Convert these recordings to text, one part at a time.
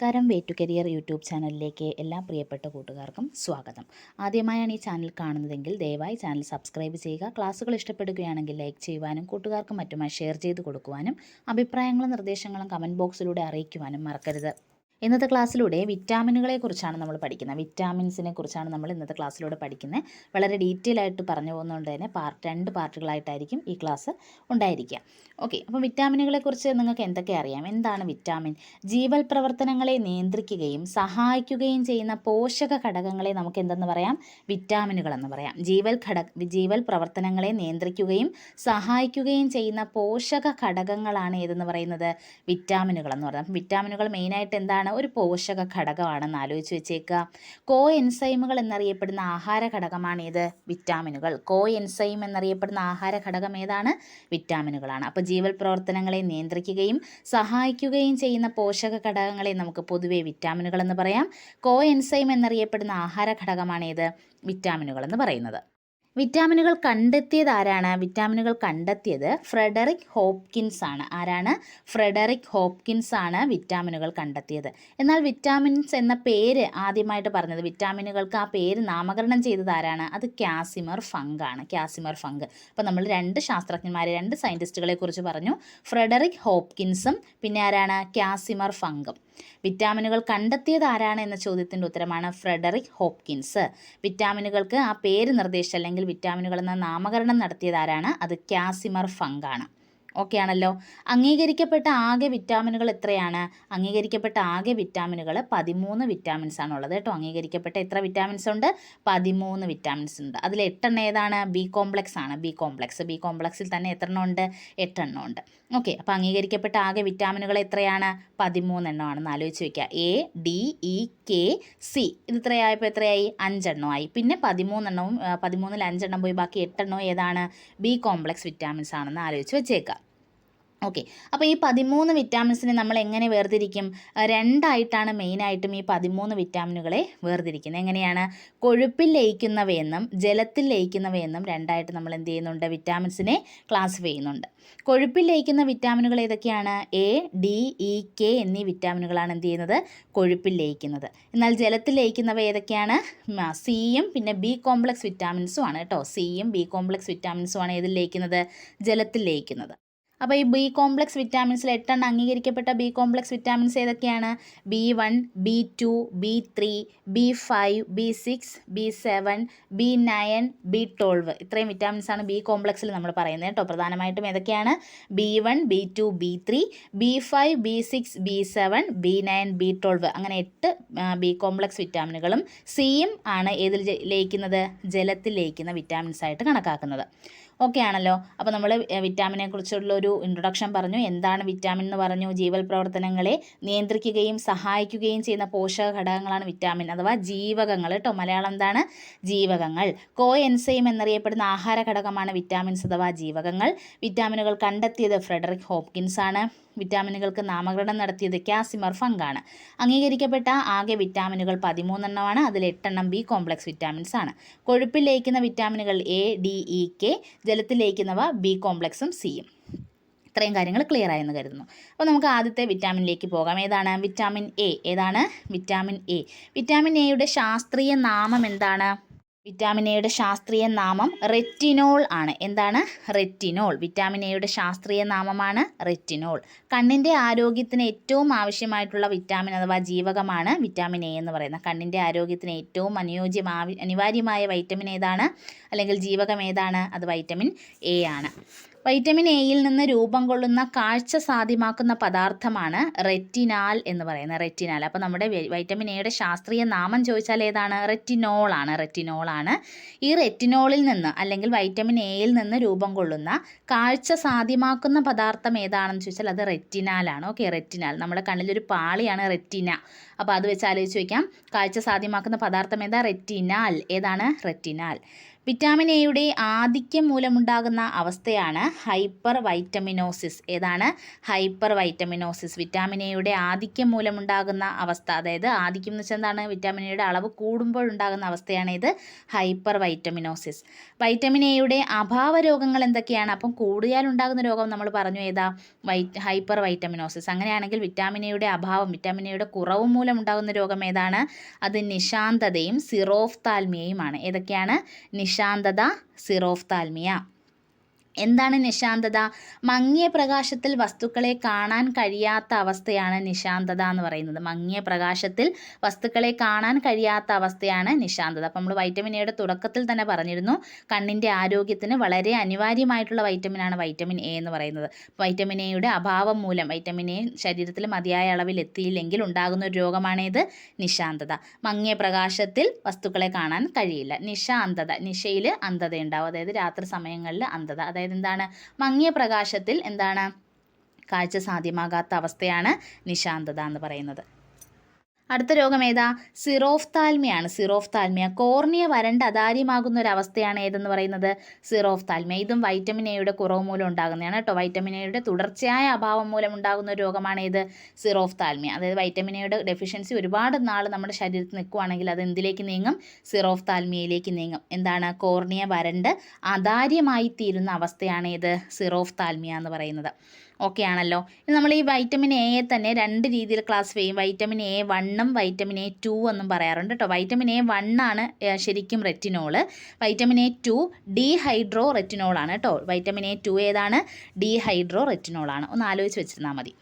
നമസ്കാരം. Way to career YouTube ചാനലിലേക്ക് എല്ലാ പ്രിയപ്പെട്ട കൂട്ടുകാർക്കും സ്വാഗതം. ആദ്യമായാണ് ഈ ചാനൽ കാണുന്നതെങ്കിൽ ദയവായി ചാനൽ സബ്സ്ക്രൈബ് ചെയ്യുക. ക്ലാസ്സുകൾ ഇഷ്ടപ്പെടുകയാണെങ്കിൽ ലൈക്ക് ചെയ്യുവാനും കൂട്ടുകാർക്കും മറ്റുമായി ഷെയർ ചെയ്ത് കൊടുക്കുവാനും അഭിപ്രായങ്ങളും നിർദ്ദേശങ്ങളും കമന്റ് ബോക്സിലൂടെ അറിയിക്കുവാനും മറക്കരുത്. ഇന്നത്തെ ക്ലാസ്സിലൂടെ വിറ്റാമിനുകളെ കുറിച്ചാണ് നമ്മൾ പഠിക്കുന്നത്. വിറ്റാമിൻസിനെ കുറിച്ചാണ് നമ്മൾ ഇന്നത്തെ ക്ലാസ്സിലൂടെ പഠിക്കുന്നത്. വളരെ ഡീറ്റെയിൽ ആയിട്ട് പറഞ്ഞു പോകുന്നതുകൊണ്ട് തന്നെ പാർട്ട് രണ്ട് പാർട്ടുകളായിട്ടായിരിക്കും ഈ ക്ലാസ് ഉണ്ടായിരിക്കുക. ഓക്കെ അപ്പോൾ വിറ്റാമിനുകളെ കുറിച്ച് നിങ്ങൾക്ക് എന്തൊക്കെ അറിയാം? എന്താണ് വിറ്റാമിൻ? ജീവൽ പ്രവർത്തനങ്ങളെ നിയന്ത്രിക്കുകയും സഹായിക്കുകയും ചെയ്യുന്ന പോഷക ഘടകങ്ങളെ നമുക്ക് എന്തെന്ന് പറയാം? വിറ്റാമിനുകൾ എന്ന് പറയാം. ജീവൽ ഘടക ജീവൽ പ്രവർത്തനങ്ങളെ നിയന്ത്രിക്കുകയും സഹായിക്കുകയും ചെയ്യുന്ന പോഷക ഘടകങ്ങളാണ് ഏതെന്ന് പറയുന്നത്? വിറ്റാമിനുകൾ എന്ന് പറയുന്നത് വിറ്റാമിനുകൾ മെയിനായിട്ട് എന്താണ്? ഒരു പോഷക ഘടകമാണെന്ന് ആലോചിച്ച് വെച്ചേക്കുക. കോ എൻസൈമുകൾ എന്നറിയപ്പെടുന്ന ആഹാര ഘടകമാണ് ഏത്? വിറ്റാമിനുകൾ കോ എൻസൈം എന്നറിയപ്പെടുന്ന ആഹാര ഘടകം ഏതാണ്? വിറ്റാമിനുകളാണ് അപ്പോൾ ജീവൽ പ്രവർത്തനങ്ങളെ നിയന്ത്രിക്കുകയും സഹായിക്കുകയും ചെയ്യുന്ന പോഷക ഘടകങ്ങളെ നമുക്ക് പൊതുവെ വിറ്റാമിനുകൾ എന്ന് പറയാം. കോ എൻസൈം എന്നറിയപ്പെടുന്ന ആഹാര ഘടകമാണ് ഏത്? വിറ്റാമിനുകൾ എന്ന് പറയുന്നത്. വിറ്റാമിനുകൾ കണ്ടെത്തിയത് ആരാണ്? വിറ്റാമിനുകൾ കണ്ടെത്തിയത് ഫ്രെഡറിക് ഹോപ്കിൻസ് ആണ്. ആരാണ്? ഫ്രെഡറിക് ഹോപ്കിൻസ് ആണ് വിറ്റാമിനുകൾ കണ്ടെത്തിയത്. എന്നാൽ വിറ്റാമിൻസ് എന്ന പേര് ആദ്യമായിട്ട് പറഞ്ഞത് വിറ്റാമിനുകൾക്ക് ആ പേര് നാമകരണം ചെയ്തത് ആരാണ്? അത് കാസിമർ ഫങ്ക് ആണ്. കാസിമർ ഫങ്ക് അപ്പോൾ നമ്മൾ രണ്ട് ശാസ്ത്രജ്ഞന്മാരെ രണ്ട് സയന്റിസ്റ്റുകളെ കുറിച്ച് പറഞ്ഞു. ഫ്രെഡറിക് ഹോപ്കിൻസും പിന്നെ ആരാണ്? കാസിമർ ഫങ്കും വിറ്റാമിനുകൾ കണ്ടെത്തിയത് ആരാണ് എന്ന ചോദ്യത്തിന്റെ ഉത്തരമാണ് ഫ്രെഡറിക് ഹോപ്കിൻസ്. വിറ്റാമിനുകൾക്ക് ആ പേര് നിർദ്ദേശിച്ച അല്ലെങ്കിൽ വിറ്റാമിനുകൾ എന്ന നാമകരണം നടത്തിയത് ആരാണ്? അത് കാസിമർ ഫങ്കാണ് ഓക്കെ ആണല്ലോ അംഗീകരിക്കപ്പെട്ട ആകെ വിറ്റാമിനുകൾ എത്രയാണ്? അംഗീകരിക്കപ്പെട്ട ആകെ വിറ്റാമിനുകൾ പതിമൂന്ന് വിറ്റാമിൻസ് ആണ് ഉള്ളത് കേട്ടോ. അംഗീകരിക്കപ്പെട്ട എത്ര വിറ്റാമിൻസ് ഉണ്ട്? പതിമൂന്ന് വിറ്റാമിൻസ് ഉണ്ട്. അതിൽ എട്ടെണ്ണം ഏതാണ്? ബി കോംപ്ലക്സ് ആണ്. ബി കോംപ്ലക്സ് ബി കോംപ്ലക്സിൽ തന്നെ എത്രണ്ണം ഉണ്ട്? എട്ടെണ്ണം ഉണ്ട്. ഓക്കെ അപ്പോൾ അംഗീകരിക്കപ്പെട്ട ആകെ വിറ്റാമിനുകൾ എത്രയാണ്? പതിമൂന്നെണ്ണമാണെന്ന് ആലോചിച്ച് വയ്ക്കുക A D E K C ഇത് ഇത്രയായപ്പോൾ എത്രയായി? അഞ്ചെണ്ണമായി പിന്നെ പതിമൂന്നെണ്ണവും പതിമൂന്നിൽ അഞ്ചെണ്ണം പോയി. ബാക്കി എട്ടെണ്ണവും ഏതാണ്? ബി കോംപ്ലക്സ് വിറ്റാമിൻസ് ആണെന്ന് ആലോചിച്ച് വെച്ചേക്കുക ഓക്കെ അപ്പോൾ ഈ പതിമൂന്ന് വിറ്റാമിൻസിനെ നമ്മൾ എങ്ങനെ വേർതിരിക്കും? രണ്ടായിട്ടാണ് മെയിനായിട്ടും ഈ പതിമൂന്ന് വിറ്റാമിനുകളെ വേർതിരിക്കുന്നത്. എങ്ങനെയാണ്? കൊഴുപ്പിൽ ലയിക്കുന്നവയെന്നും ജലത്തിൽ ലയിക്കുന്നവയെന്നും രണ്ടായിട്ട് നമ്മൾ എന്ത് ചെയ്യുന്നുണ്ട്? വിറ്റാമിൻസിനെ ക്ലാസിഫൈ ചെയ്യുന്നുണ്ട്. കൊഴുപ്പിൽ ലയിക്കുന്ന വിറ്റാമിനുകൾ ഏതൊക്കെയാണ്? എ ഡി ഇ കെ എന്നീ വിറ്റാമിനുകളാണ് എന്ത് ചെയ്യുന്നത്? കൊഴുപ്പിൽ ലയിക്കുന്നത്. എന്നാൽ ജലത്തിൽ ലയിക്കുന്നവ ഏതൊക്കെയാണ്? സിയും പിന്നെ ബി കോംപ്ലക്സ് വിറ്റാമിൻസും ആണ് കേട്ടോ. സിയും ബി കോംപ്ലക്സ് വിറ്റാമിൻസും ആണ് ഏതിൽ ലയിക്കുന്നത്? ജലത്തിൽ ലയിക്കുന്നത്. അപ്പോൾ ഈ ബി കോംപ്ലക്സ് വിറ്റാമിൻസിൽ എട്ടെണ്ണം അംഗീകരിക്കപ്പെട്ട ബി കോംപ്ലക്സ് വിറ്റാമിൻസ് ഏതൊക്കെയാണ്? B one B two B three B five B six B seven B nine B twelve ഇത്രയും വിറ്റാമിൻസ് ആണ് ബി കോംപ്ലക്സിൽ നമ്മൾ പറയുന്നത് കേട്ടോ. പ്രധാനമായിട്ടും ഏതൊക്കെയാണ്? B one B two B three B five B six B seven B nine B twelve അങ്ങനെ എട്ട് ബി കോംപ്ലക്സ് വിറ്റാമിനുകളും സിയും ആണ് ഏതിൽ ലയിക്കുന്നത്? ജലത്തിൽ ലയിക്കുന്ന വിറ്റാമിൻസ് ആയിട്ട് കണക്കാക്കുന്നത്. ഓക്കെ ആണല്ലോ അപ്പോൾ നമ്മൾ വിറ്റാമിനെ കുറിച്ചുള്ള ഒരു ഇൻട്രൊഡക്ഷൻ പറഞ്ഞു. എന്താണ് വിറ്റാമിൻ എന്ന് പറഞ്ഞു. ജീവൽ പ്രവർത്തനങ്ങളെ നിയന്ത്രിക്കുകയും സഹായിക്കുകയും ചെയ്യുന്ന പോഷക ഘടകങ്ങളാണ് വിറ്റാമിൻ അഥവാ ജീവകങ്ങൾ കേട്ടോ മലയാളം എന്താണ്? ജീവകങ്ങൾ. കോ എൻസൈം എന്നറിയപ്പെടുന്ന ആഹാര ഘടകമാണ് വിറ്റാമിൻസ് അഥവാ ജീവകങ്ങൾ. വിറ്റാമിനുകൾ കണ്ടെത്തിയത് ഫ്രെഡറിക് ഹോപ്കിൻസ് ആണ് വിറ്റാമിനുകൾക്ക് നാമകരണം നടത്തിയത് കാസിമർ ഫങ്കാണ് അംഗീകരിക്കപ്പെട്ട ആകെ വിറ്റാമിനുകൾ പതിമൂന്നെണ്ണമാണ്. അതിൽ എട്ടെണ്ണം ബി കോംപ്ലക്സ് വിറ്റാമിൻസ് ആണ്. കൊഴുപ്പിൽ ലയിക്കുന്ന വിറ്റാമിനുകൾ എ ഡി ഇ കെ ജലത്തിൽ ലയിക്കുന്നവ ബി കോംപ്ലക്സും സിയും. ഇത്രയും കാര്യങ്ങൾ ക്ലിയർ ആയെന്ന് കരുതുന്നു. അപ്പോൾ നമുക്ക് ആദ്യത്തെ വിറ്റാമിനിലേക്ക് പോകാം. ഏതാണ്? Vitamin A. ഏതാണ്? Vitamin A. വിറ്റാമിൻ എയുടെ ശാസ്ത്രീയ നാമം എന്താണ്? വിറ്റാമിൻ എയുടെ ശാസ്ത്രീയ നാമം റെറ്റിനോൾ ആണ്. എന്താണ്? റെറ്റിനോൾ വിറ്റാമിൻ എയുടെ ശാസ്ത്രീയ നാമമാണ് റെറ്റിനോൾ കണ്ണിന്റെ ആരോഗ്യത്തിന് ഏറ്റവും ആവശ്യമായിട്ടുള്ള വിറ്റാമിൻ അഥവാ ജീവകമാണ് വിറ്റാമിൻ എ എന്ന് പറയുന്നത്. കണ്ണിന്റെ ആരോഗ്യത്തിന് ഏറ്റവും അനുയോജ്യം അനിവാര്യമായ വൈറ്റമിൻ ഏതാണ്? അല്ലെങ്കിൽ ജീവകം ഏതാണ്? അത് വൈറ്റമിൻ എ ആണ്. വൈറ്റമിൻ എയിൽ നിന്ന് രൂപം കൊള്ളുന്ന കാഴ്ച സാധ്യമാക്കുന്ന പദാർത്ഥമാണ് റെറ്റിനാൽ എന്ന് പറയുന്നത്. റെറ്റിനാൽ. അപ്പോൾ നമ്മുടെ വൈറ്റമിൻ എയുടെ ശാസ്ത്രീയ നാമം ചോദിച്ചാൽ ഏതാണ്? റെറ്റിനോളാണ് റെറ്റിനോളാണ് ഈ റെറ്റിനോളിൽ നിന്ന് അല്ലെങ്കിൽ വൈറ്റമിൻ എയിൽ നിന്ന് രൂപം കൊള്ളുന്ന കാഴ്ച സാധ്യമാക്കുന്ന പദാർത്ഥം ഏതാണെന്ന് ചോദിച്ചാൽ അത് റെറ്റിനാലാണ് ഓക്കെ റെറ്റിനാൽ. നമ്മുടെ കണ്ണിലൊരു പാളിയാണ് റെറ്റിന. അപ്പോൾ അത് വെച്ച് ആലോചിച്ച് വയ്ക്കാം കാഴ്ച സാധ്യമാക്കുന്ന പദാർത്ഥം ഏതാ? റെറ്റിനാൽ. ഏതാണ്? റെറ്റിനാൽ. വിറ്റാമിൻ എയുടെ ആധിക്യം മൂലമുണ്ടാകുന്ന അവസ്ഥയാണ് ഹൈപ്പർ വൈറ്റമിനോസിസ് ഏതാണ്? ഹൈപ്പർ വൈറ്റമിനോസിസ് വിറ്റാമിൻ എയുടെ ആധിക്യം മൂലമുണ്ടാകുന്ന അവസ്ഥ. അതായത് ആധിക്യം എന്ന് വെച്ചാൽ എന്താണ്? വിറ്റാമിൻ എയുടെ അളവ് കൂടുമ്പോഴുണ്ടാകുന്ന അവസ്ഥയാണ് ഇത് ഹൈപ്പർ വൈറ്റമിനോസിസ് വൈറ്റമിൻ എയുടെ അഭാവ രോഗങ്ങൾ എന്തൊക്കെയാണ്? അപ്പം ഉണ്ടാകുന്ന രോഗം നമ്മൾ പറഞ്ഞു ഏതാ? വൈറ്റ് ഹൈപ്പർ വൈറ്റമിനോസിസ് അങ്ങനെയാണെങ്കിൽ വിറ്റാമിൻ എയുടെ അഭാവം വിറ്റാമിൻ എയുടെ കുറവ് മൂലം ഉണ്ടാകുന്ന രോഗം ഏതാണ്? അത് നിശാന്തതയും സിറോഫ്താൽമിയയുമാണ് ഏതൊക്കെയാണ്? നിശാന്തത സിറോഫ്താൽമിയ എന്താണ് നിശാന്തത? മങ്ങിയ പ്രകാശത്തിൽ വസ്തുക്കളെ കാണാൻ കഴിയാത്ത അവസ്ഥയാണ് നിശാന്തത എന്ന് പറയുന്നത്. മങ്ങിയ പ്രകാശത്തിൽ വസ്തുക്കളെ കാണാൻ കഴിയാത്ത അവസ്ഥയാണ് നിശാന്തത. അപ്പം നമ്മൾ വൈറ്റമിൻ എയുടെ തുടക്കത്തിൽ തന്നെ പറഞ്ഞിരുന്നു കണ്ണിന്റെ ആരോഗ്യത്തിന് വളരെ അനിവാര്യമായിട്ടുള്ള വൈറ്റമിനാണ് വൈറ്റമിൻ എ എന്ന് പറയുന്നത്. വൈറ്റമിൻ എയുടെ അഭാവം മൂലം വൈറ്റമിൻ എ ശരീരത്തിൽ മതിയായ അളവിൽ എത്തിയില്ലെങ്കിൽ ഉണ്ടാകുന്ന ഒരു രോഗമാണേത് നിശാന്തത. മങ്ങിയ പ്രകാശത്തിൽ വസ്തുക്കളെ കാണാൻ കഴിയില്ല. നിശാന്തത നിശയിൽ അന്ധത ഉണ്ടാവും അതായത് രാത്രി സമയങ്ങളിൽ അന്ധത. അതായത് എന്താണ്? മങ്ങിയ പ്രകാശത്തിൽ എന്താണ്? കാഴ്ച സാധ്യമാകാത്ത അവസ്ഥയാണ് നിശാന്തത എന്ന് പറയുന്നത്. അടുത്ത രോഗം ഏതാ? സിറോഫ്താൽമിയാണ്. സിറോഫ്താൽമിയ. കോർണിയ വരണ്ട് അതാര്യമാകുന്ന ഒരു അവസ്ഥയാണ് ഏതെന്ന് പറയുന്നത്? സിറോഫ്താൽമിയ. ഇതും വൈറ്റമിൻ എയുടെ കുറവ് മൂലം ഉണ്ടാകുന്നതാണ് കേട്ടോ. വൈറ്റമിൻ എയുടെ തുടർച്ചയായ അഭാവം മൂലം ഉണ്ടാകുന്ന ഒരു രോഗമാണ് ഏത്? സിറോഫ്താൽമിയ. അതായത് വൈറ്റമിൻ എയുടെ ഡെഫിഷ്യൻസി ഒരുപാട് നാൾ നമ്മുടെ ശരീരത്തിൽ നിൽക്കുകയാണെങ്കിൽ അത് എന്തിലേക്ക് നീങ്ങും? സിറോഫ്താൽമിയയിലേക്ക് നീങ്ങും. എന്താണ്? കോർണിയ വരണ്ട് അതാര്യമായി തീരുന്ന അവസ്ഥയാണ് ഏത്? സിറോഫ്താൽമിയ എന്ന് പറയുന്നത്. ഓക്കെ ആണല്ലോ. ഇനി നമ്മൾ ഈ വൈറ്റമിൻ എയെ തന്നെ രണ്ട് രീതിയിൽ ക്ലാസ് ചെയ്യും. വൈറ്റമിൻ എ വണ്ണും വൈറ്റമിൻ എ ടു എന്നും പറയാറുണ്ട് കേട്ടോ വൈറ്റമിൻ എ വണ്ണാണ് ശരിക്കും retinol vitamin A two dehydro റെറ്റിനോളാണ് കേട്ടോ വൈറ്റമിൻ എ ടു ഏതാണ്? ഡീഹൈഡ്രോ റെറ്റിനോളാണ് ഒന്ന് ആലോചിച്ച് വെച്ചിരുന്നാൽ മതി.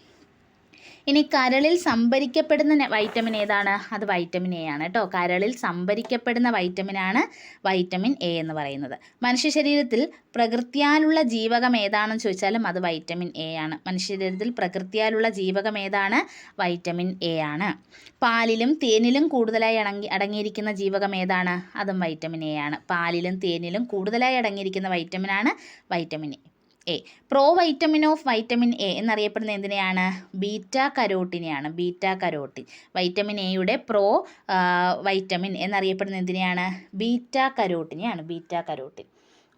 ഇനി കരളിൽ സംഭരിക്കപ്പെടുന്ന വൈറ്റമിൻ ഏതാണ്? അത് വൈറ്റമിൻ എ ആണ് കേട്ടോ. കരളിൽ സംഭരിക്കപ്പെടുന്ന വൈറ്റമിനാണ് വൈറ്റമിൻ എ എന്ന് പറയുന്നത്. മനുഷ്യ ശരീരത്തിൽ പ്രകൃതിയാലുള്ള ജീവകം ഏതാണെന്ന് ചോദിച്ചാലും അത് വൈറ്റമിൻ എ ആണ്. മനുഷ്യ ശരീരത്തിൽ പ്രകൃതിയാലുള്ള ജീവകം ഏതാണ്? വൈറ്റമിൻ എ ആണ്. പാലിലും തേനിലും കൂടുതലായി അടങ്ങി അടങ്ങിയിരിക്കുന്ന ജീവകം ഏതാണ്? അതും വൈറ്റമിൻ എ ആണ്. പാലിലും തേനിലും കൂടുതലായി അടങ്ങിയിരിക്കുന്ന വൈറ്റമിനാണ് vitamin A A pro vitamin of vitamin A എന്നറിയപ്പെടുന്ന എന്തിനെയാണ്? ബീറ്റ കരോട്ടിനെയാണ്. Beta carotene. വൈറ്റമിൻ എയുടെ പ്രോ വൈറ്റമിൻ എന്നറിയപ്പെടുന്ന എന്തിനെയാണ്? ബീറ്റ കരോട്ടിനെയാണ്. Beta carotene.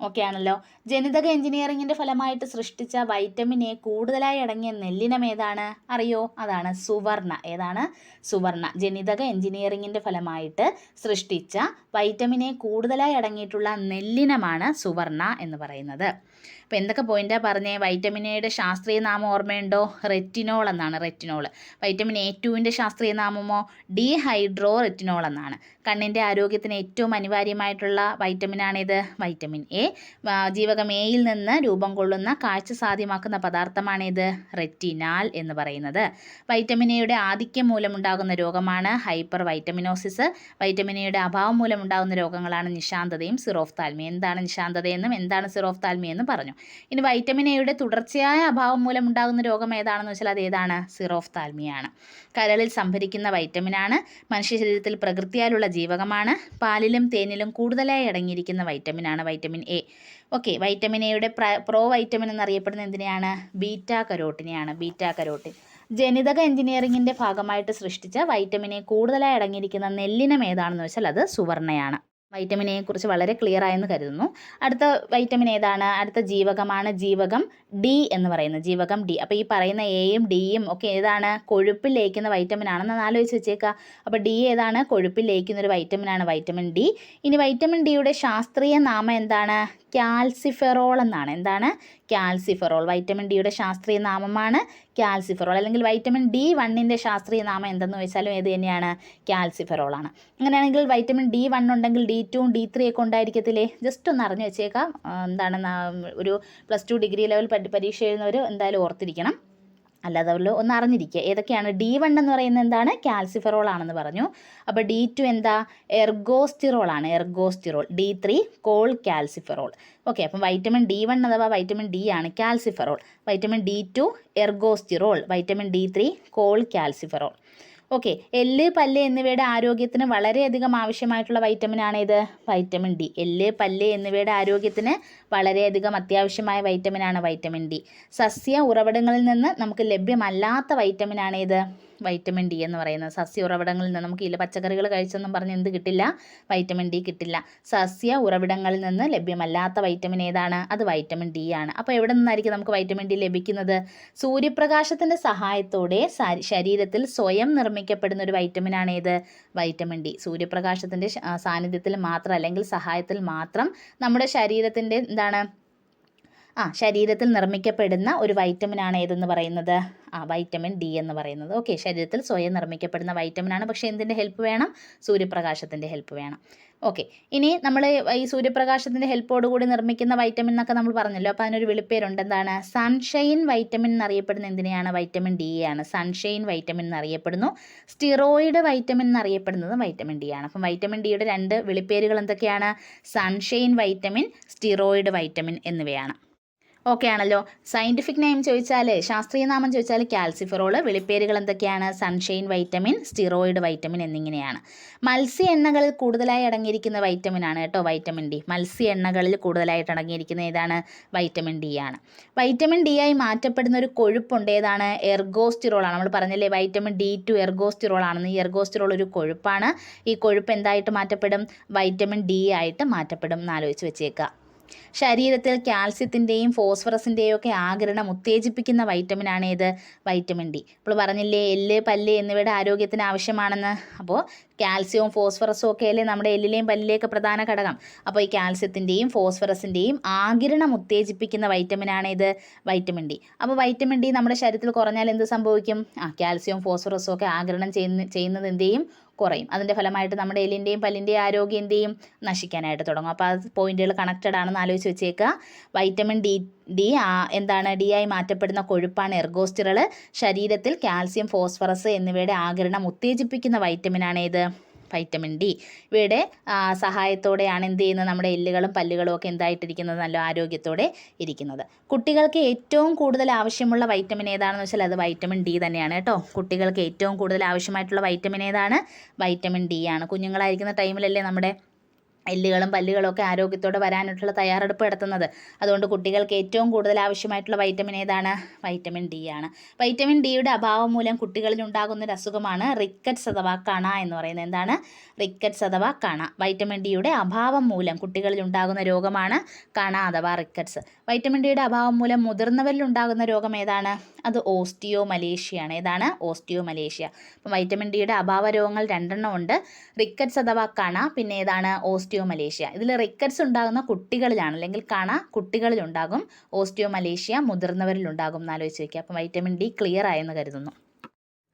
ഓക്കെ ആണല്ലോ. ജനിതക എഞ്ചിനീയറിങ്ങിന്റെ ഫലമായിട്ട് സൃഷ്ടിച്ച വൈറ്റമിൻ എ കൂടുതലായി അടങ്ങിയ നെല്ലിനം ഏതാണ്? അറിയോ? അതാണ് സുവർണ. ഏതാണ്? സുവർണ. ജനിതക എഞ്ചിനീയറിങ്ങിന്റെ ഫലമായിട്ട് സൃഷ്ടിച്ച വൈറ്റമിൻ എ കൂടുതലായി അടങ്ങിയിട്ടുള്ള നെല്ലിനമാണ് സുവർണ എന്ന് പറയുന്നത്. അപ്പോൾ എന്തൊക്കെ പോയിന്റാണ് പറഞ്ഞേ? വൈറ്റമിൻ എയുടെ ശാസ്ത്രീയ നാമം ഓർമ്മയുണ്ടോ? റെറ്റിനോൾ എന്നാണ് റെറ്റിനോൾ വൈറ്റമിൻ എ ടുവിന്റെ ശാസ്ത്രീയ നാമമോ? ഡീഹൈഡ്രോ റെറ്റിനോൾ എന്നാണ്. കണ്ണിന്റെ ആരോഗ്യത്തിന് ഏറ്റവും അനിവാര്യമായിട്ടുള്ള വൈറ്റമിനാണിത് വൈറ്റമിൻ എ ജീവകം എയിൽ നിന്ന് രൂപം കൊള്ളുന്ന കാഴ്ച സാധ്യമാക്കുന്ന പദാർത്ഥമാണിത്. റെറ്റിനാൽ എന്ന് പറയുന്നത്. വൈറ്റമിൻ എയുടെ ആധിക്യം മൂലമുണ്ടാകുന്ന രോഗമാണ് ഹൈപ്പർ വൈറ്റമിനോസിസ് വൈറ്റമിൻ എയുടെ അഭാവം മൂലമുണ്ടാകുന്ന രോഗങ്ങളാണ് നിശാന്തതയും സിറോഫ്താൽമി എന്താണ് നിശാന്തതയെന്നും എന്താണ് സിറോഫ്താൽമി എന്നും പറഞ്ഞു. ഇനി വൈറ്റമിൻ എയുടെ തുടർച്ചയായ അഭാവം മൂലം ഉണ്ടാകുന്ന രോഗം ഏതാണെന്ന് വെച്ചാൽ അത് ഏതാണ്? സിറോഫ്താൽമിയാണ് കരളിൽ സംഭരിക്കുന്ന വൈറ്റമിനാണ് മനുഷ്യ ശരീരത്തിൽ പ്രകൃതിയാലുള്ള ജീവകമാണ്. പാലിലും തേനിലും കൂടുതലായി അടങ്ങിയിരിക്കുന്ന വൈറ്റമിനാണ് വൈറ്റമിൻ എ ഓക്കെ വൈറ്റമിൻ എയുടെ പ്ര വൈറ്റമിൻ എന്നറിയപ്പെടുന്ന എന്തിനെയാണ്? ബീറ്റ കരോട്ടിനെയാണ്. Beta carotene. ജനിതക എഞ്ചിനീയറിംഗിന്റെ ഭാഗമായിട്ട് സൃഷ്ടിച്ച വൈറ്റമിനെ കൂടുതലായി അടങ്ങിയിരിക്കുന്ന നെല്ലിനം ഏതാണെന്ന് വെച്ചാൽ അത് സുവർണയാണ്. വൈറ്റമിൻ എയെ കുറിച്ച് വളരെ ക്ലിയർ ആയെന്ന് കരുതുന്നു. അടുത്ത വൈറ്റമിൻ ഏതാണ്? അടുത്ത ജീവകമാണ് ജീവകം ഡി എന്ന് പറയുന്നത്. ജീവകം ഡി അപ്പോൾ ഈ പറയുന്ന എയും ഡിയും ഒക്കെ ഏതാണ്? കൊഴുപ്പിൽ ലയിക്കുന്ന വൈറ്റമിൻ ആണെന്ന് ആലോചിച്ച് വെച്ചേക്കുക അപ്പോൾ ഡി ഏതാണ്? കൊഴുപ്പിൽ ലയിക്കുന്ന ഒരു വൈറ്റമിനാണ് വൈറ്റമിൻ ഡി ഇനി വൈറ്റമിൻ ഡിയുടെ ശാസ്ത്രീയ നാമം എന്താണ്? കാൽസിഫെറോൾ എന്നാണ്. എന്താണ്? കാൽസിഫെറോൾ. വൈറ്റമിൻ ഡിയുടെ ശാസ്ത്രീയ നാമമാണ് കാൽസിഫെറോൾ. അല്ലെങ്കിൽ വൈറ്റമിൻ ഡി വണ്ണിന്റെ ശാസ്ത്രീയ നാമം എന്തെന്ന് വെച്ചാലും ഏത് തന്നെയാണ്? കാൽസിഫെറോൾ ആണ്. അങ്ങനെയാണെങ്കിൽ വൈറ്റമിൻ ഡി വൺ ഉണ്ടെങ്കിൽ ഡി ടുവും ഡി ത്രീ ഒക്കെ ഉണ്ടായിരിക്കത്തില്ലേ? ജസ്റ്റ് ഒന്ന് അറിഞ്ഞു വെച്ചേക്കാം. എന്താണ് ഒരു പ്ലസ് ടു ഡിഗ്രി ലെവൽ പരി- പരീക്ഷ എഴുതുന്നവർ എന്തായാലും ഓർത്തിരിക്കണം. അല്ലാത്തവരിൽ ഒന്ന് അറിഞ്ഞിരിക്കുക. ഏതൊക്കെയാണ്? ഡി വൺ എന്ന് പറയുന്നത് എന്താണ്? കാൽസിഫെറോൾ ആണെന്ന് പറഞ്ഞു. അപ്പോൾ ഡി ടു എന്താ? എർഗോസ്റ്റിറോൾ ആണ്. Ergosterol. D three cholecalciferol. Okay അപ്പം വൈറ്റമിൻ ഡി വൺ അഥവാ വൈറ്റമിൻ ഡി ആണ് calciferol. Vitamin D two ergosterol. Vitamin D three cholecalciferol. Okay. എല്ല് പല്ല് എന്നിവയുടെ ആരോഗ്യത്തിന് വളരെയധികം ആവശ്യമായിട്ടുള്ള വൈറ്റമിനാണ് ഇത് വൈറ്റമിൻ ഡി. എല്ല് പല്ല് എന്നിവയുടെ ആരോഗ്യത്തിന് വളരെയധികം അത്യാവശ്യമായ വൈറ്റമിനാണ് വൈറ്റമിൻ ഡി. സസ്യ ഉറവിടങ്ങളിൽ നിന്ന് നമുക്ക് ലഭ്യമല്ലാത്ത വൈറ്റമിനാണ് ഇത് വൈറ്റമിൻ ഡി എന്ന് പറയുന്നത്. സസ്യ ഉറവിടങ്ങളിൽ നിന്ന് നമുക്ക് ഇല്ല പച്ചക്കറികൾ കഴിച്ചെന്നും പറഞ്ഞ് എന്ത് കിട്ടില്ല? വൈറ്റമിൻ ഡി കിട്ടില്ല. സസ്യ ഉറവിടങ്ങളിൽ നിന്ന് ലഭ്യമല്ലാത്ത വൈറ്റമിൻ ഏതാണ്? അത് വൈറ്റമിൻ ഡി ആണ്. അപ്പോൾ എവിടെ നിന്നായിരിക്കും നമുക്ക് വൈറ്റമിൻ ഡി ലഭിക്കുന്നത്? സൂര്യപ്രകാശത്തിന്റെ സഹായത്തോടെ ശരീരത്തിൽ സ്വയം നിർമ്മിക്കപ്പെടുന്ന ഒരു വൈറ്റമിനാണ് ഏത്? വൈറ്റമിൻ ഡി സൂര്യപ്രകാശത്തിന്റെ സാന്നിധ്യത്തിൽ മാത്രം അല്ലെങ്കിൽ സഹായത്തിൽ മാത്രം നമ്മുടെ ശരീരത്തിന്റെ എന്താണ് ആ ശരീരത്തിൽ നിർമ്മിക്കപ്പെടുന്ന ഒരു വൈറ്റമിനാണ് ഏതെന്ന് പറയുന്നത്? ആ വൈറ്റമിൻ ഡി എന്ന് പറയുന്നത്. ഓക്കെ ശരീരത്തിൽ സ്വയം നിർമ്മിക്കപ്പെടുന്ന വൈറ്റമിനാണ് പക്ഷേ എന്തിന്റെ ഹെൽപ്പ് വേണം? സൂര്യപ്രകാശത്തിന്റെ ഹെൽപ്പ് വേണം. ഓക്കെ ഇനി നമ്മൾ ഈ സൂര്യപ്രകാശത്തിന്റെ ഹെൽപ്പോടുകൂടി നിർമ്മിക്കുന്ന വൈറ്റമിൻ എന്നൊക്കെ നമ്മൾ പറഞ്ഞല്ലോ. അപ്പോൾ അതിനൊരു വിളിപ്പേരുണ്ട്. എന്താണ്? സൺഷൈൻ വൈറ്റമിൻ എന്നറിയപ്പെടുന്ന എന്തിനെയാണ്? വൈറ്റമിൻ ഡി ആണ് സൺഷൈൻ വൈറ്റമിൻ എന്നറിയപ്പെടുന്നു. സ്റ്റിറോയിഡ് വൈറ്റമിൻ എന്നറിയപ്പെടുന്നത് വൈറ്റമിൻ ഡി ആണ്. അപ്പം വൈറ്റമിൻ ഡിയുടെ രണ്ട് വിളിപ്പേരുകൾ എന്തൊക്കെയാണ്? സൺഷൈൻ വൈറ്റമിൻ സ്റ്റിറോയിഡ് വൈറ്റമിൻ എന്നിവയാണ്. ഓക്കെ ആണല്ലോ. സയന്റിഫിക് നെയിം ചോദിച്ചാൽ ശാസ്ത്രീയ നാമം ചോദിച്ചാൽ കാൽസിഫറോൾ വിളിപ്പേരുകൾ എന്തൊക്കെയാണ്? സൺഷൈൻ വൈറ്റമിൻ സ്റ്റിറോയിഡ് വൈറ്റമിൻ എന്നിങ്ങനെയാണ്. മത്സ്യ എണ്ണകളിൽ കൂടുതലായി അടങ്ങിയിരിക്കുന്ന വൈറ്റമിൻ ആണ് കേട്ടോ വൈറ്റമിൻ ഡി മത്സ്യ എണ്ണകളിൽ കൂടുതലായിട്ട് അടങ്ങിയിരിക്കുന്ന ഏതാണ്? വൈറ്റമിൻ ഡി ആണ്. വൈറ്റമിൻ ഡി ആയി മാറ്റപ്പെടുന്ന ഒരു കൊഴുപ്പുണ്ട്. ഏതാണ്? എർഗോസ്റ്റിറോൾ ആണ്. നമ്മൾ പറഞ്ഞല്ലേ വൈറ്റമിൻ ഡി ടു എർഗോസ്റ്റിറോൾ ആണെന്ന്. ഈ എർഗോസ്റ്റിറോൾ ഒരു കൊഴുപ്പാണ്. ഈ കൊഴുപ്പ് എന്തായിട്ട് മാറ്റപ്പെടും? വൈറ്റമിൻ ഡി ആയിട്ട് മാറ്റപ്പെടും എന്നാലോചിച്ച് വെച്ചേക്കുക. ശരീരത്തിൽ കാൽസ്യത്തിന്റെയും ഫോസ്ഫറസിന്റെയും ഒക്കെ ആഗിരണം ഉത്തേജിപ്പിക്കുന്ന വൈറ്റമിനാണ് ഏത്? Vitamin D. ഇപ്പോൾ പറഞ്ഞില്ലേ എല്ല് പല്ല് എന്നിവയുടെ ആരോഗ്യത്തിന് ആവശ്യമാണെന്ന്. അപ്പോൾ കാൽസ്യവും ഫോസ്ഫറസും ഒക്കെ അല്ലേ നമ്മുടെ എല്ലിലെയും പല്ലിലെയൊക്കെ പ്രധാന ഘടകം. അപ്പോൾ ഈ കാൽസ്യത്തിന്റെയും ഫോസ്ഫറസിന്റെയും ആകിരണം ഉത്തേജിപ്പിക്കുന്ന വൈറ്റമിനാണ് ഇത് വൈറ്റമിൻ ഡി. അപ്പോൾ വൈറ്റമിൻ ഡി നമ്മുടെ ശരീരത്തിൽ കുറഞ്ഞാൽ എന്ത് സംഭവിക്കും? ആ കാൽസ്യവും ഫോസ്ഫറസും ഒക്കെ ആകിരണം ചെയ്യുന്ന ചെയ്യുന്നത് എന്ത് ചെയ്യും? കുറയും. അതിന്റെ ഫലമായിട്ട് നമ്മുടെ എല്ലിന്റെയും പല്ലിന്റെയും ആരോഗ്യം എന്ത് ചെയ്യും നശിക്കാനായിട്ട് തുടങ്ങും. അപ്പോൾ ആ പോയിന്റുകൾ കണക്റ്റഡ് ആണെന്ന് ആലോചിച്ച് വെച്ചേക്കുക. വൈറ്റമിൻ ഡി ഡി എന്താണ് ഡി ആയി മാറ്റപ്പെടുന്ന കൊഴുപ്പാണ് എർഗോസ്റ്റിറൾ ശരീരത്തിൽ കാൽസ്യം ഫോസ്ഫറസ് എന്നിവയുടെ ആകിരണം ഉത്തേജിപ്പിക്കുന്ന വൈറ്റമിനാണ് ഏത് വൈറ്റമിൻ ഡി ഇവയുടെ സഹായത്തോടെയാണ് എന്ത് ചെയ്യുന്നത്? നമ്മുടെ എല്ലുകളും പല്ലുകളും ഒക്കെ എന്തായിട്ടിരിക്കുന്നത്? നല്ല ആരോഗ്യത്തോടെ ഇരിക്കുന്നത്. കുട്ടികൾക്ക് ഏറ്റവും കൂടുതൽ ആവശ്യമുള്ള വൈറ്റമിൻ ഏതാണെന്ന് വെച്ചാൽ അത് വൈറ്റമിൻ ഡി തന്നെയാണ് കേട്ടോ. കുട്ടികൾക്ക് ഏറ്റവും കൂടുതൽ ആവശ്യമായിട്ടുള്ള വൈറ്റമിൻ ഏതാണ്? വൈറ്റമിൻ ഡി ആണ്. കുഞ്ഞുങ്ങളായിരിക്കുന്ന ടൈമിലല്ലേ നമ്മുടെ എല്ലുകളും പല്ലുകളും ഒക്കെ ആരോഗ്യത്തോടെ വരാനായിട്ടുള്ള തയ്യാറെടുപ്പ് നടത്തുന്നത്. അതുകൊണ്ട് കുട്ടികൾക്ക് ഏറ്റവും കൂടുതൽ ആവശ്യമായിട്ടുള്ള വൈറ്റമിൻ ഏതാണ്? വൈറ്റമിൻ ഡി ആണ്. വൈറ്റമിൻ ഡിയുടെ അഭാവം മൂലം കുട്ടികളിൽ ഉണ്ടാകുന്ന ഒരു അസുഖമാണ് റിക്കറ്റ്സ് അഥവാ കണ എന്ന് പറയുന്നത്. എന്താണ്? റിക്കറ്റ്സ് അഥവാ കണ. വൈറ്റമിൻ ഡിയുടെ അഭാവം മൂലം കുട്ടികളിൽ ഉണ്ടാകുന്ന രോഗമാണ് കണ അഥവാ റിക്കറ്റ്സ് വൈറ്റമിൻ ഡിയുടെ അഭാവം മൂലം മുതിർന്നവരിൽ ഉണ്ടാകുന്ന രോഗം ഏതാണ്? അത് ഓസ്റ്റിയോ മലേഷ്യയാണ് ഏതാണ്? ഓസ്റ്റിയോ മലേഷ്യ അപ്പം വൈറ്റമിൻ ഡിയുടെ അഭാവ രോഗങ്ങൾ രണ്ടെണ്ണം ഉണ്ട്. റിക്കറ്റ്സ് അഥവാ കണ പിന്നെ ഏതാണ്? ഓസ്റ്റിയോ മലേഷ്യ ഇതിൽ റിക്കറ്റ്സ് ഉണ്ടാകുന്ന കുട്ടികളിലാണ്. അല്ലെങ്കിൽ കണ കുട്ടികളിലുണ്ടാകും. ഓസ്റ്റിയോ മലേഷ്യ മുതിർന്നവരിൽ ഉണ്ടാകും എന്നാലോചിച്ച് വയ്ക്കുക അപ്പം വൈറ്റമിൻ ഡി ക്ലിയർ ആയെന്ന് കരുതുന്നു.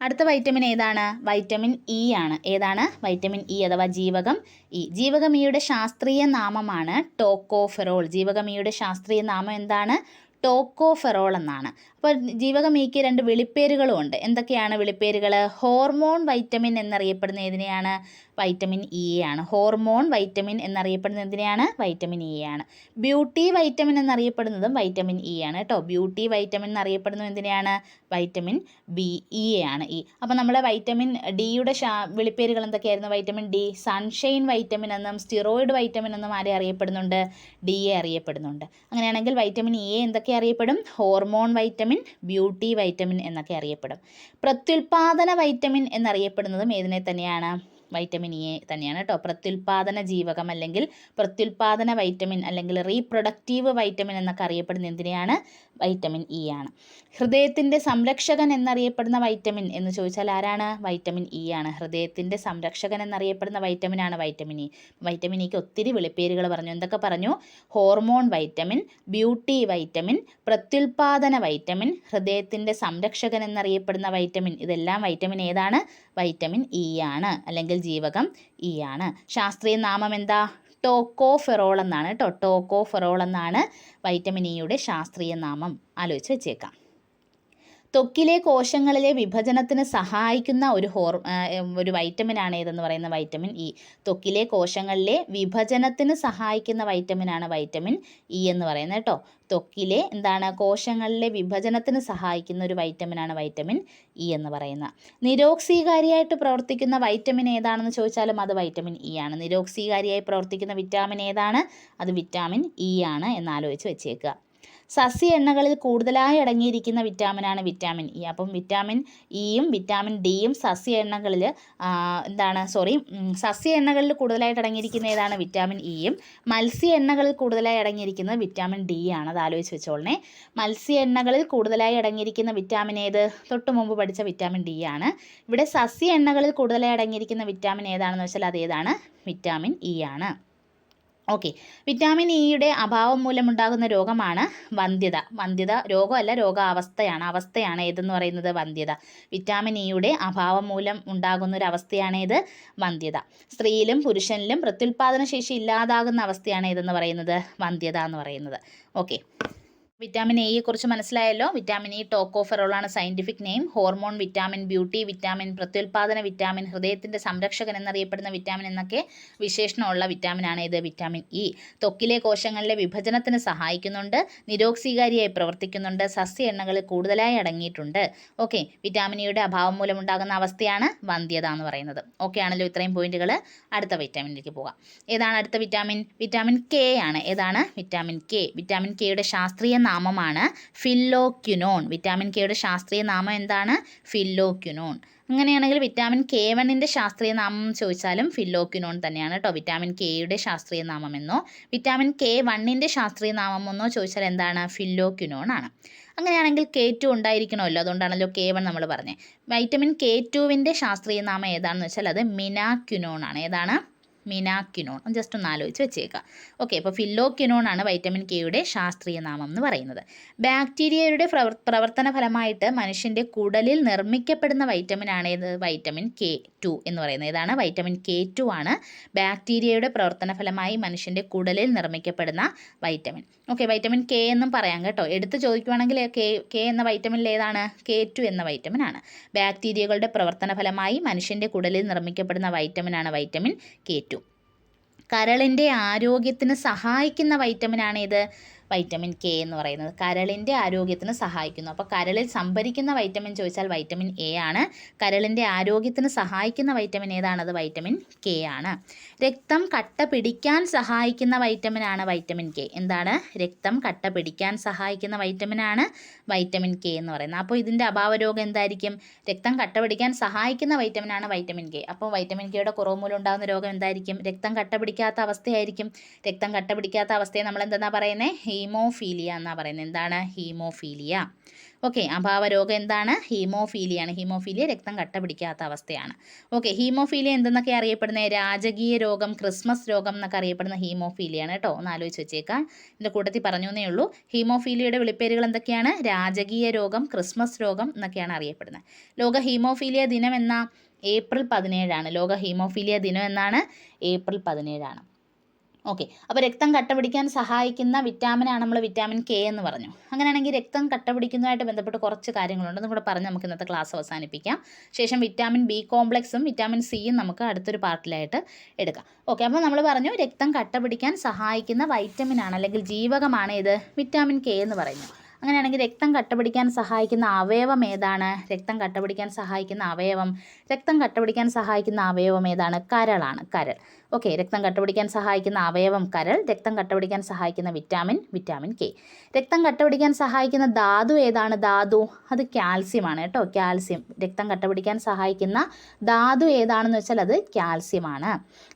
അടുത്ത വൈറ്റമിൻ ഏതാണ്? വൈറ്റമിൻ ഇ ആണ്. ഏതാണ്? വൈറ്റമിൻ ഇ അഥവാ ജീവകം ഇ ജീവകം ഇയുടെ ശാസ്ത്രീയ നാമമാണ് ടോക്കോഫെറോൾ. ജീവകം ഇയുടെ ശാസ്ത്രീയ നാമം എന്താണ്? ടോക്കോഫെറോൾ എന്നാണ്. അപ്പോൾ ജീവകം ഇക്ക് രണ്ട് വിളിപ്പേരുകളും ഉണ്ട്. എന്തൊക്കെയാണ് വിളിപ്പേരുകൾ ഹോർമോൺ വൈറ്റമിൻ എന്നറിയപ്പെടുന്ന ഏതിനെയാണ്? വൈറ്റമിൻ ഇ ആണ്. ഹോർമോൺ വൈറ്റമിൻ എന്നറിയപ്പെടുന്നത് എന്തിനെയാണ്? വൈറ്റമിൻ ഇ ആണ്. ബ്യൂട്ടി വൈറ്റമിൻ എന്നറിയപ്പെടുന്നതും വൈറ്റമിൻ ഇ ആണ് കേട്ടോ. ബ്യൂട്ടി വൈറ്റമിൻ എന്നറിയപ്പെടുന്നത് എന്തിനെയാണ്? വൈറ്റമിൻ ബി ഇ ആണ്. ഇ അപ്പോൾ നമ്മളെ വൈറ്റമിൻ ഡിയുടെ ഷാ വിളിപ്പേരുകൾ എന്തൊക്കെയായിരുന്നു? വൈറ്റമിൻ ഡി സൺഷൈൻ വൈറ്റമിൻ എന്നും സ്റ്റിറോയിഡ് വൈറ്റമിൻ എന്നും ആരെ അറിയപ്പെടുന്നുണ്ട്? ഡി എ അറിയപ്പെടുന്നുണ്ട്. അങ്ങനെയാണെങ്കിൽ വൈറ്റമിൻ ഇ എന്തൊക്കെ അറിയപ്പെടും? ഹോർമോൺ വൈറ്റമിൻ ബ്യൂട്ടി വൈറ്റമിൻ എന്നൊക്കെ അറിയപ്പെടും. പ്രത്യുൽപാദന വൈറ്റമിൻ എന്നറിയപ്പെടുന്നതും ഏതിനെ തന്നെയാണ്? വൈറ്റമിൻ എ തന്നെയാണ് കേട്ടോ. പ്രത്യുൽപാദന ജീവകം അല്ലെങ്കിൽ പ്രത്യുൽപാദന വൈറ്റമിൻ അല്ലെങ്കിൽ റീപ്രൊഡക്റ്റീവ് വൈറ്റമിൻ എന്നൊക്കെ അറിയപ്പെടുന്ന എന്തിനെയാണ്? വൈറ്റമിൻ ഇ ആണ്. ഹൃദയത്തിന്റെ സംരക്ഷകൻ എന്നറിയപ്പെടുന്ന വൈറ്റമിൻ എന്ന് ചോദിച്ചാൽ ആരാണ്? വൈറ്റമിൻ ഇ ആണ്. ഹൃദയത്തിന്റെ സംരക്ഷകൻ എന്നറിയപ്പെടുന്ന വൈറ്റമിൻ ആണ് വൈറ്റമിൻ ഇ വൈറ്റമിൻ ഇക്ക് ഒത്തിരി വിളിപ്പേരുകൾ പറഞ്ഞു. എന്തൊക്കെ പറഞ്ഞു? ഹോർമോൺ വൈറ്റമിൻ ബ്യൂട്ടി വൈറ്റമിൻ പ്രത്യുൽപാദന വൈറ്റമിൻ ഹൃദയത്തിന്റെ സംരക്ഷകൻ എന്നറിയപ്പെടുന്ന വൈറ്റമിൻ ഇതെല്ലാം വൈറ്റമിൻ ഏതാണ്? വൈറ്റമിൻ ഇ ആണ് അല്ലെങ്കിൽ ജീവകം ഇ ആണ്. ശാസ്ത്രീയ നാമം എന്താ? ടോക്കോഫെറോൾ എന്നാണ് കേട്ടോ ടോക്കോഫെറോൾ എന്നാണ് വൈറ്റമിൻ ഇയുടെ ശാസ്ത്രീയ നാമം. ആലോചിച്ച് വെച്ചേക്കാം. ത്വക്കിലെ കോശങ്ങളിലെ വിഭജനത്തിന് സഹായിക്കുന്ന ഒരു ഹോർ ഒരു വൈറ്റമിനാണ് ഏതെന്ന് പറയുന്ന വൈറ്റമിൻ ഇ. ത്വക്കിലെ കോശങ്ങളിലെ വിഭജനത്തിന് സഹായിക്കുന്ന വൈറ്റമിനാണ് വൈറ്റമിൻ ഇ എന്ന് പറയുന്നത് കേട്ടോ. ത്വക്കിലെ എന്താണ്? കോശങ്ങളിലെ വിഭജനത്തിന് സഹായിക്കുന്ന ഒരു വൈറ്റമിനാണ് വൈറ്റമിൻ ഇ എന്ന് പറയുന്നത്. നിരോക്സീകാരിയായിട്ട് പ്രവർത്തിക്കുന്ന വൈറ്റമിൻ ഏതാണെന്ന് ചോദിച്ചാലും അത് വൈറ്റമിൻ ഇ ആണ്. നിരോക്സീകാരിയായി പ്രവർത്തിക്കുന്ന വിറ്റാമിൻ ഏതാണ്? അത് വിറ്റാമിൻ ഇ ആണ് എന്നാലോചിച്ച് വെച്ചേക്കുക. സസ്യ എണ്ണകളിൽ കൂടുതലായി അടങ്ങിയിരിക്കുന്ന വിറ്റാമിനാണ് വിറ്റാമിൻ ഇ. അപ്പം വിറ്റാമിൻ ഇയും വിറ്റാമിൻ ഡിയും സസ്യ എണ്ണകളിൽ എന്താണ് സോറി സസ്യ എണ്ണകളിൽ കൂടുതലായിട്ട് അടങ്ങിയിരിക്കുന്ന ഏതാണ്? വിറ്റാമിൻ ഇയും മത്സ്യ എണ്ണകളിൽ കൂടുതലായി അടങ്ങിയിരിക്കുന്നത് വിറ്റാമിൻ ഡി ആണ്. അത് ആലോചിച്ച് വെച്ചോളണേ. മത്സ്യ എണ്ണകളിൽ കൂടുതലായി അടങ്ങിയിരിക്കുന്ന വിറ്റാമിൻ ഏത്? തൊട്ട് മുമ്പ് പഠിച്ച വിറ്റാമിൻ ഡി ആണ്. ഇവിടെ സസ്യ എണ്ണകളിൽ കൂടുതലായി അടങ്ങിയിരിക്കുന്ന വിറ്റാമിൻ ഏതാണെന്ന് വെച്ചാൽ അത് ഏതാണ്? വിറ്റാമിൻ ഇ ആണ്. ഓക്കെ വിറ്റാമിൻ ഇയുടെ അഭാവം മൂലമുണ്ടാകുന്ന രോഗമാണ് വന്ധ്യത. വന്ധ്യത രോഗമല്ല രോഗാവസ്ഥയാണ്. അവസ്ഥയാണ് ഏതെന്ന് പറയുന്നത് വന്ധ്യത. വിറ്റാമിൻ ഇയുടെ അഭാവം മൂലം ഉണ്ടാകുന്ന ഒരു അവസ്ഥയാണ് ഏത് വന്ധ്യത. സ്ത്രീയിലും പുരുഷനിലും പ്രത്യുൽപാദന ശേഷി ഇല്ലാതാകുന്ന അവസ്ഥയാണ് ഏതെന്ന് പറയുന്നത് വന്ധ്യത എന്ന് പറയുന്നത്. ഓക്കെ വിറ്റാമിൻ എയെ കുറിച്ച് മനസ്സിലായല്ലോ? Vitamin E ടോക്കോഫെറോളാണ് scientific name hormone vitamin beauty vitamin പ്രത്യുൽപാദന വിറ്റാമിൻ ഹൃദയത്തിന്റെ സംരക്ഷകൻ എന്നറിയപ്പെടുന്ന വിറ്റാമിൻ എന്നൊക്കെ വിശേഷണമുള്ള വിറ്റാമിനാണ് ഇത് വിറ്റാമിൻ ഇ തൊക്കിലെ കോശങ്ങളിലെ വിഭജനത്തിന് സഹായിക്കുന്നുണ്ട് നിരോക്സീകാരിയായി പ്രവർത്തിക്കുന്നുണ്ട് സസ്യ എണ്ണകളിൽ കൂടുതലായി അടങ്ങിയിട്ടുണ്ട്. ഓക്കെ വിറ്റാമിൻ ഇയുടെ അഭാവം മൂലമുണ്ടാകുന്ന അവസ്ഥയാണ് വന്ധ്യത എന്ന് പറയുന്നത്. ഓക്കെ ആണല്ലോ ഇത്രയും പോയിന്റുകൾ അടുത്ത വിറ്റാമിനിലേക്ക് പോകാം. ഏതാണ് അടുത്ത വിറ്റാമിൻ വിറ്റാമിൻ കെ ആണ്. ഏതാണ്? വിറ്റാമിൻ കെ വിറ്റാമിൻ കെയുടെ ശാസ്ത്രീയ നാമമാണ് ഫില്ലോക്യുനോൺ. വിറ്റാമിൻ കെയുടെ ശാസ്ത്രീയ നാമം എന്താണ്? ഫില്ലോക്യുനോൺ. അങ്ങനെയാണെങ്കിൽ വിറ്റാമിൻ കെ വണ്ണിന്റെ ശാസ്ത്രീയ നാമം ചോദിച്ചാലും ഫില്ലോക്യുനോൺ തന്നെയാണ് കേട്ടോ. വിറ്റാമിൻ കെയുടെ ശാസ്ത്രീയ നാമമെന്നോ വിറ്റാമിൻ കെ വണ്ണിന്റെ ശാസ്ത്രീയ നാമമെന്നോ ചോദിച്ചാൽ എന്താണ്? ഫില്ലോക്യുനോൺ ആണ്. അങ്ങനെയാണെങ്കിൽ കെ ടു ഉണ്ടായിരിക്കണമല്ലോ. അതുകൊണ്ടാണല്ലോ കെ വൺ നമ്മൾ പറഞ്ഞത് വൈറ്റമിൻ കെ ടുവിന്റെ ശാസ്ത്രീയ നാമം ഏതാണെന്ന് വെച്ചാൽ അത് മിനാക്യുനോൺ ആണ്. ഏതാണ്? മിനാക്യുനോൺ ജസ്റ്റ് ഒന്ന് ആലോചിച്ച് വെച്ചേക്കാം. ഓക്കെ അപ്പോൾ ഫില്ലോക്കിനോൺ ആണ് വൈറ്റമിൻ കെയുടെ ശാസ്ത്രീയ നാമം എന്ന് പറയുന്നത്. ബാക്ടീരിയയുടെ പ്രവർ പ്രവർത്തന ഫലമായിട്ട് മനുഷ്യന്റെ കുടലിൽ നിർമ്മിക്കപ്പെടുന്ന വൈറ്റമിൻ ആണ് ഏത്? വൈറ്റമിൻ കെ ടു എന്ന് പറയുന്നത്. ഇതാണ് വൈറ്റമിൻ കെ ടു ആണ് ബാക്ടീരിയയുടെ പ്രവർത്തന ഫലമായി മനുഷ്യന്റെ കുടലിൽ നിർമ്മിക്കപ്പെടുന്ന വൈറ്റമിൻ ഓക്കെ വൈറ്റമിൻ കെ എന്നും പറയാം കേട്ടോ. എടുത്ത് ചോദിക്കുവാണെങ്കിൽ കെ കെ എന്ന വൈറ്റമിൻ ഏതാണ്? കെ ടു എന്ന വൈറ്റമിൻ ആണ്. ബാക്ടീരിയകളുടെ പ്രവർത്തന ഫലമായി മനുഷ്യന്റെ കുടലിൽ നിർമ്മിക്കപ്പെടുന്ന വൈറ്റമിൻ ആണ് വൈറ്റമിൻ കെ ടു കരളിന്റെ ആരോഗ്യത്തിന് സഹായിക്കുന്ന വൈറ്റമിനാണ് ഇത് വൈറ്റമിൻ കെ എന്ന് പറയുന്നത്. കരളിന്റെ ആരോഗ്യത്തിന് സഹായിക്കുന്നു. അപ്പോൾ കരളിൽ സംഭരിക്കുന്ന വൈറ്റമിൻ ചോദിച്ചാൽ വൈറ്റമിൻ എ ആണ്. കരളിന്റെ ആരോഗ്യത്തിന് സഹായിക്കുന്ന വൈറ്റമിൻ ഏതാണത് വൈറ്റമിൻ കെ ആണ്. രക്തം കട്ട പിടിക്കാൻ സഹായിക്കുന്ന വൈറ്റമിനാണ് വൈറ്റമിൻ കെ എന്താണ്? രക്തം കട്ട പിടിക്കാൻ സഹായിക്കുന്ന വൈറ്റമിനാണ് വൈറ്റമിൻ കെ എന്ന് പറയുന്നത്. അപ്പോൾ ഇതിന്റെ അഭാവ രോഗം എന്തായിരിക്കും? രക്തം കട്ട പിടിക്കാൻ സഹായിക്കുന്ന വൈറ്റമിനാണ് വൈറ്റമിൻ കെ അപ്പോൾ വൈറ്റമിൻ കെയുടെ കുറവ് മൂലം ഉണ്ടാകുന്ന രോഗം എന്തായിരിക്കും? രക്തം കട്ട പിടിക്കാത്ത അവസ്ഥയായിരിക്കും. രക്തം കട്ട പിടിക്കാത്ത അവസ്ഥയെ നമ്മൾ എന്തെന്നാ പറയുന്നത് ഹീമോഫീലിയ എന്നാണ് പറയുന്നത് എന്താണ്? ഹീമോഫീലിയ. ഓക്കെ അഭാവ രോഗം എന്താണ്? ഹീമോഫീലിയാണ് ഹീമോഫീലിയ രക്തം കട്ട പിടിക്കാത്ത അവസ്ഥയാണ്. ഓക്കെ ഹീമോഫീലിയ എന്തെന്നൊക്കെ അറിയപ്പെടുന്നത് രാജകീയ രോഗം ക്രിസ്മസ് രോഗം എന്നൊക്കെ അറിയപ്പെടുന്ന ഹീമോഫീലിയാണ് കേട്ടോ. ഒന്ന് ആലോചിച്ച് വെച്ചേക്കാം. ഇതിന്റെ കൂട്ടത്തിൽ പറഞ്ഞു എന്നേ ഉള്ളൂ. ഹീമോഫീലിയയുടെ വിളിപ്പേരുകൾ എന്തൊക്കെയാണ്? രാജകീയ രോഗം ക്രിസ്മസ് രോഗം എന്നൊക്കെയാണ് അറിയപ്പെടുന്നത്. ലോക ഹീമോഫീലിയ ദിനം എന്ന ഏപ്രിൽ പതിനേഴാണ്. ലോക ഹീമോഫീലിയ ദിനം എന്നാണ്? ഏപ്രിൽ പതിനേഴാണ്. ഓക്കെ അപ്പോൾ രക്തം കട്ട പിടിക്കാൻ സഹായിക്കുന്ന വിറ്റാമിനാണ് നമ്മൾ വിറ്റാമിൻ കെ എന്ന് പറഞ്ഞു. അങ്ങനെയാണെങ്കിൽ രക്തം കട്ട പിടിക്കുന്നതുമായിട്ട് ബന്ധപ്പെട്ട് കുറച്ച് കാര്യങ്ങളുണ്ട്. അതും കൂടെ പറഞ്ഞ് നമുക്ക് ഇന്നത്തെ ക്ലാസ് അവസാനിപ്പിക്കാം. ശേഷം വിറ്റാമിൻ ബി കോംപ്ലക്സും വിറ്റാമിൻ സിയും നമുക്ക് അടുത്തൊരു പാർട്ടിലായിട്ട് എടുക്കാം. ഓക്കെ അപ്പോൾ നമ്മൾ പറഞ്ഞു രക്തം കട്ട പിടിക്കാൻ സഹായിക്കുന്ന വൈറ്റമിനാണ് അല്ലെങ്കിൽ ജീവകമാണ് ഇത് വിറ്റാമിൻ കെ എന്ന് പറയുന്നു അങ്ങനെയാണെങ്കിൽ രക്തം കട്ടപിടിക്കാൻ സഹായിക്കുന്ന അവയവം ഏതാണ്? രക്തം കട്ടപിടിക്കാൻ സഹായിക്കുന്ന അവയവം. രക്തം കട്ടപിടിക്കാൻ സഹായിക്കുന്ന അവയവം ഏതാണ്? കരളാണ്. കരൾ. ഓക്കെ രക്തം കട്ടപിടിക്കാൻ സഹായിക്കുന്ന അവയവം കരൾ രക്തം കട്ടപിടിക്കാൻ സഹായിക്കുന്ന വിറ്റാമിൻ വിറ്റാമിൻ കെ രക്തം കട്ടപിടിക്കാൻ സഹായിക്കുന്ന ധാതു ഏതാണ്? ധാതു അത് കാൽസ്യമാണ് കേട്ടോ. കാൽസ്യം രക്തം കട്ടപിടിക്കാൻ സഹായിക്കുന്ന ധാതു ഏതാണെന്ന് വെച്ചാൽ അത് കാൽസ്യമാണ്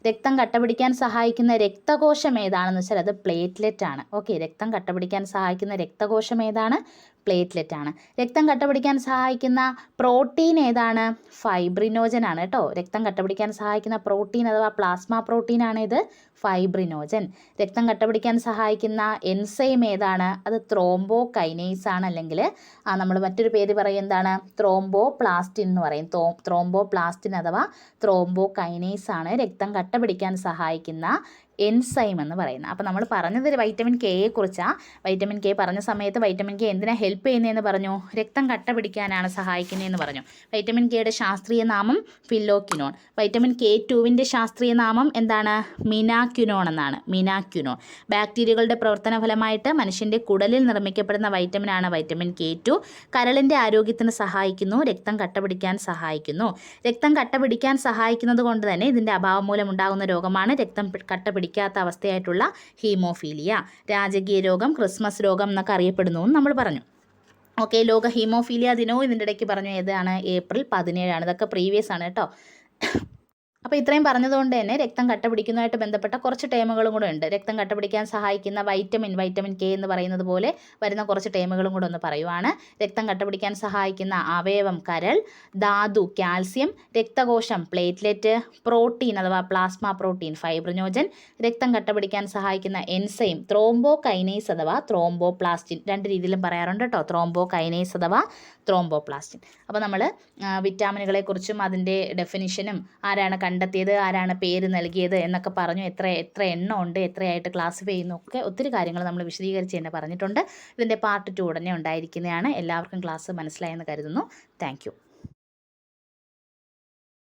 രക്തം കട്ടപിടിക്കാൻ സഹായിക്കുന്ന രക്തകോശം ഏതാണെന്ന് വെച്ചാൽ അത് പ്ലേറ്റ്ലെറ്റ് ആണ്. ഓക്കെ രക്തം കട്ടപിടിക്കാൻ സഹായിക്കുന്ന രക്തകോശം ഏതാണ്? പ്ലേറ്റ്ലെറ്റ് ആണ് രക്തം കട്ടപിടിക്കാൻ സഹായിക്കുന്ന പ്രോട്ടീൻ ഏതാണ്? ഫൈബ്രിനോജൻ ആണ് കേട്ടോ. രക്തം കട്ടപിടിക്കാൻ സഹായിക്കുന്ന പ്രോട്ടീൻ അഥവാ പ്ലാസ്മ പ്രോട്ടീൻ ആണ് ഇത്. ഫൈബ്രിനോജൻ. രക്തം കട്ടപിടിക്കാൻ സഹായിക്കുന്ന എൻസൈം ഏതാണ്? അത് ത്രോംബോ കൈനേസ് ആണ് അല്ലെങ്കിൽ നമ്മൾ മറ്റൊരു പേര് പറയും എന്താണ്? ത്രോംബോ പ്ലാസ്റ്റിൻ എന്ന് പറയും. ത്രോംബോ പ്ലാസ്റ്റിൻ അഥവാ ത്രോംബോ കൈനേസ് ആണ് രക്തം കട്ടപിടിക്കാൻ സഹായിക്കുന്ന എൻസൈം എന്ന് പറയുന്നത്. അപ്പോൾ നമ്മൾ പറഞ്ഞത് വൈറ്റമിൻ കെയെ കുറിച്ചാണ് വൈറ്റമിൻ കെ പറഞ്ഞ സമയത്ത് വൈറ്റമിൻ കെ എന്തിനാ ഹെൽപ്പ് ചെയ്യുന്നതെന്ന് പറഞ്ഞു. രക്തം കട്ട പിടിക്കാനാണ് സഹായിക്കുന്നതെന്ന് പറഞ്ഞു. വൈറ്റമിൻ കെയുടെ ശാസ്ത്രീയ നാമം ഫില്ലോക്യുനോൺ വൈറ്റമിൻ കെ ടുവിന്റെ ശാസ്ത്രീയ നാമം എന്താണ്? മിനാക്യുനോൺ എന്നാണ്. മിനാക്യുനോൺ ബാക്ടീരിയകളുടെ പ്രവർത്തന ഫലമായിട്ട് മനുഷ്യന്റെ കുടലിൽ നിർമ്മിക്കപ്പെടുന്ന വൈറ്റമിനാണ് വൈറ്റമിൻ കെ ടു കരളിന്റെ ആരോഗ്യത്തിന് സഹായിക്കുന്നു. രക്തം കട്ട പിടിക്കാൻ സഹായിക്കുന്നു. രക്തം കട്ട പിടിക്കാൻ സഹായിക്കുന്നത് കൊണ്ട് തന്നെ ഇതിന്റെ അഭാവം മൂലം ഉണ്ടാകുന്ന രോഗമാണ് രക്തം കട്ട പിടിക്കാത്ത അവസ്ഥയായിട്ടുള്ള ഹീമോഫീലിയ. രാജകീയ രോഗം ക്രിസ്മസ് രോഗം എന്നൊക്കെ അറിയപ്പെടുന്നു നമ്മൾ പറഞ്ഞു. ഓക്കെ ലോക ഹീമോഫീലിയ ദിനവും ഇതിന്റെ ഇടയ്ക്ക് പറഞ്ഞു ഏതാണ്? ഏപ്രിൽ പതിനേഴാണ്. ഇതൊക്കെ പ്രീവിയസ് ആണ് കേട്ടോ. അപ്പോൾ ഇത്രയും പറഞ്ഞതുകൊണ്ട് തന്നെ രക്തം കട്ട പിടിക്കുന്നതായിട്ട് ബന്ധപ്പെട്ട കുറച്ച് ടേമുകളും കൂടെ ഉണ്ട്. രക്തം കട്ട പിടിക്കാൻ സഹായിക്കുന്ന വൈറ്റമിൻ വൈറ്റമിൻ കെ എന്ന് പറയുന്നത് പോലെ വരുന്ന കുറച്ച് ടേമുകളും കൂടെ ഒന്ന് പറയുവാണ്. രക്തം കട്ട പിടിക്കാൻ സഹായിക്കുന്ന അവയവം കരൾ ധാതു കാൽസ്യം രക്തകോശം പ്ലേറ്റ്ലെറ്റ് പ്രോട്ടീൻ അഥവാ പ്ലാസ്മ പ്രോട്ടീൻ ഫൈബ്രിനോജൻ രക്തം കട്ട പിടിക്കാൻ സഹായിക്കുന്ന എൻസൈം ത്രോംബോ കൈനൈസ് അഥവാ ത്രോംബോ പ്ലാസ്റ്റിൻ രണ്ട് രീതിയിലും പറയാറുണ്ട് കേട്ടോ. ത്രോംബോ കൈനൈസ് അഥവാ ത്രോംബോ പ്ലാസ്റ്റിൻ അപ്പോൾ നമ്മൾ വിറ്റാമിനുകളെക്കുറിച്ചും അതിന്റെ ഡെഫിനിഷനും ആരാണ് കണ്ടെത്തിയത് ആരാണ് പേര് നൽകിയത് എന്നൊക്കെ പറഞ്ഞു എത്ര എത്ര എണ്ണം ഉണ്ട് എത്രയായിട്ട് ക്ലാസിഫൈ ചെയ്യുന്നു ഒക്കെ ഒത്തിരി കാര്യങ്ങൾ നമ്മൾ വിശദീകരിച്ച് തന്നെ പറഞ്ഞിട്ടുണ്ട്. ഇതിന്റെ പാർട്ട് ടു ഉടനെ ഉണ്ടായിരിക്കുന്നതാണ്. എല്ലാവർക്കും ക്ലാസ് മനസ്സിലായെന്ന് കരുതുന്നു. താങ്ക്